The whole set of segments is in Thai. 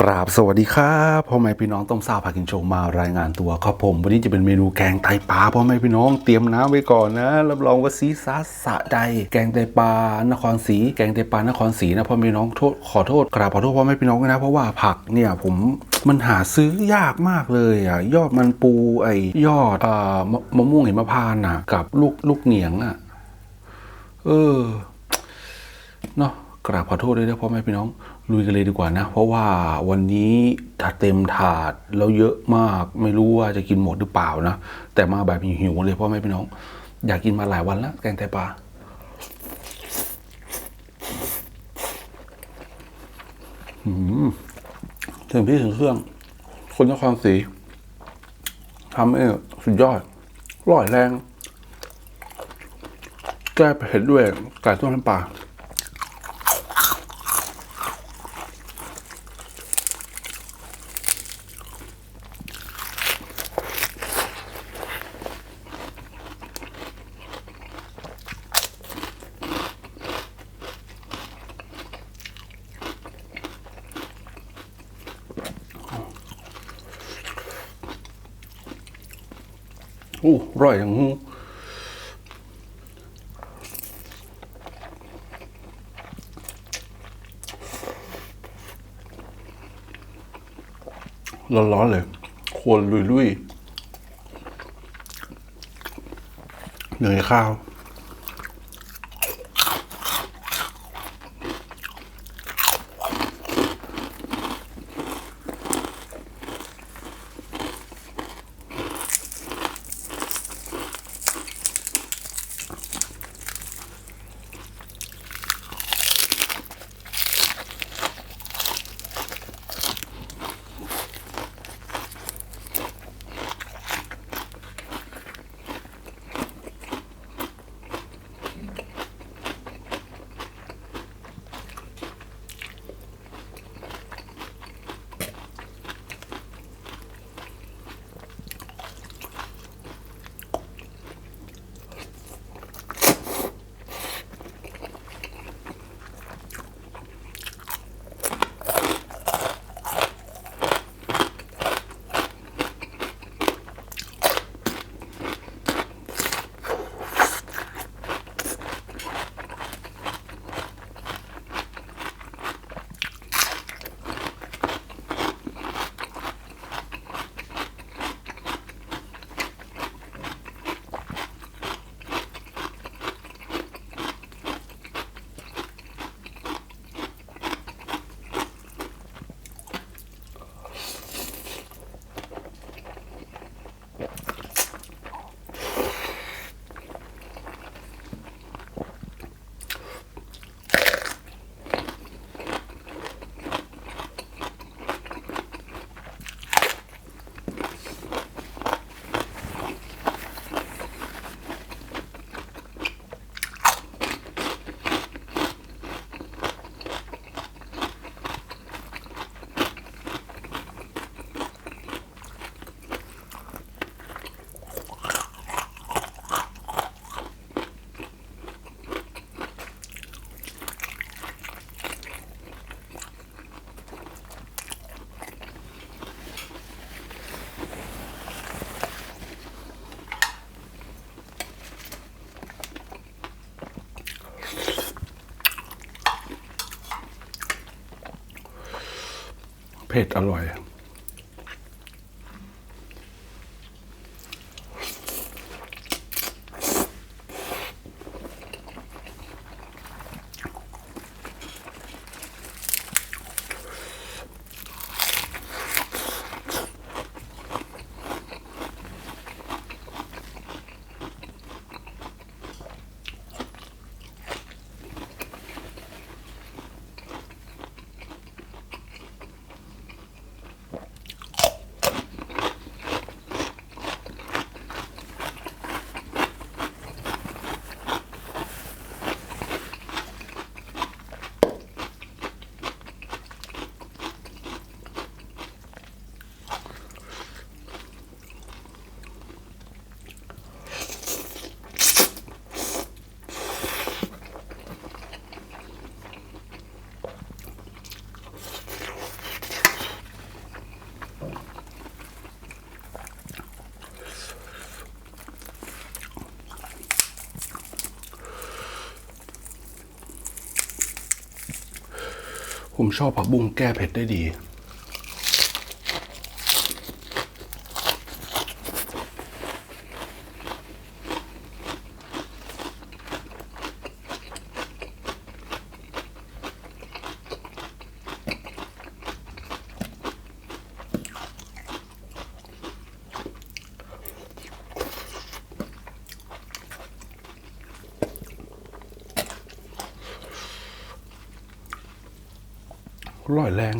กราบสวัสดีครับพ่อแม่พี่น้องต้มซาพากินโชว์มารายงานตัวครับผม วันนี้จะเป็นเมนูแกงไตปลาพ่อแม่พี่น้องเตรียมน้ำไว้ก่อนนะรับรองว่าซีซาสะใจแกงไตปลานครศรีแกงไตปลานครศรีนะพ่อแม่พี่น้องโทษขอโทษกราบขอโทษพ่อแม่พี่น้องนะเพราะว่าผักเนี่ยผมมันหาซื้อยากมากเลยอะยอดมันปูไอยอดอ่ามะมะม่วงหิมพานต์อะกับลูกลูกเหนียงอะเออเนาะกราบขอโทษด้วยนะพ่อแม่พี่น้อง ลุยกันเลยดีกว่านะ เพราะว่าวันนี้ถ้าเต็มถาดแล้วเยอะมากไม่รู้ว่าจะกินหมดหรือเปล่านะ แต่มาแบบหิวๆเลยพ่อแม่พี่น้อง อยากกินมาหลายวันแล้วแกงไตปลาถึงที่ถึงเครื่อง คนนครศรีทำเองสุดยอดอร่อยแรง แก้เผ็ดด้วยไก่ต้มน้ำปลา อู้อร่อยอย่างหูร้อนๆเลยควรลุยๆเหนื่อยข้าว ผ็ดอร่อย ผมชอบผักบุ้งแก้เผ็ดได้ดี ร่อยแรง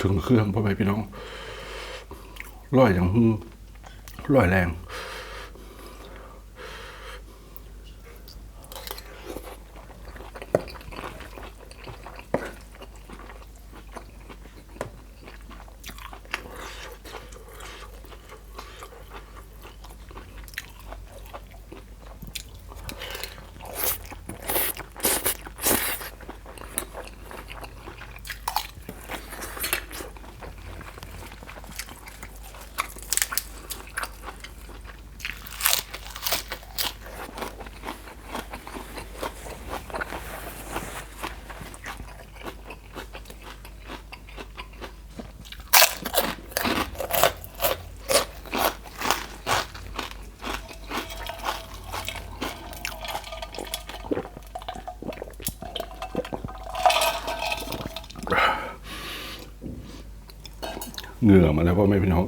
ถึงเครื่องพ่อแม่พี่น้องร่อยอย่างหูร่อยแรง เหงื่อมาแล้วพ่อแม่พี่น้อง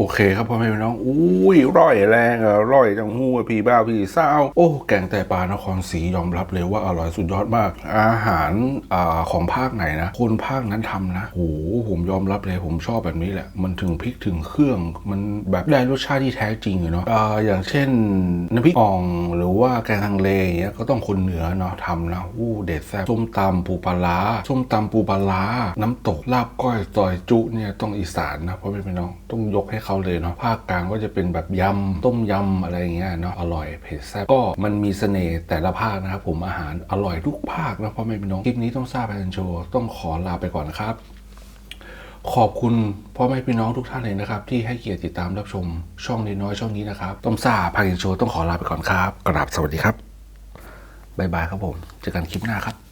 โอเคครับพ่อแม่พี่น้องอุ้ยร่อยแรงอะร่อยจังหู้ะพี่บ้าพี่สาวโอ้แกงไตปลานครศรียอมรับเลยว่าอร่อยสุดยอดมาก อาหารอ่าของภาคไหนนะคนภาคนั้นทำนะโอ้ผมยอมรับเลยผมชอบแบบนี้แหละ มันถึงพริกถึงเครื่อง มันแบบได้รสชาติที่แท้จริงอะเนาะอ่าอย่างเช่นน้ำพริกอ่องหรือว่าแกงฮังเลอย่างเงี้ยก็ต้องคนเหนือเนาะทำนะอู้เด็ดแซ่บส้มตำปูปลาส้มตำปูปลาร้าน้ำตกลาบก้อยซอยจุเนี่ยต้องอีสานนะเพราะไม่เป็นน้องต้องยกให้เขาเลยเนาะภาคกลางก็จะเป็นแบบยำต้มยำอะไรอย่างเงี้ยเนาะอร่อยเผ็ดแซ่บก็มันมีเสน่ห์แต่ละภาคนะครับผมอาหารอร่อยทุกภาคนะพราะไม่เป็นน้องคลิปนี้ต้องทราบแพนโชว์ต้องขอลาไปก่อนนะครับ ขอบคุณพ่อแม่พี่น้องทุกท่านเลยนะครับ ที่ให้เกียรติติดตามรับชมช่องน้อยช่องนี้นะครับต้มซ่าพากินโชว์ต้องขอลาไปก่อนครับกราบสวัสดีครับบ๊ายบายครับผมเจอกันคลิปหน้าครับ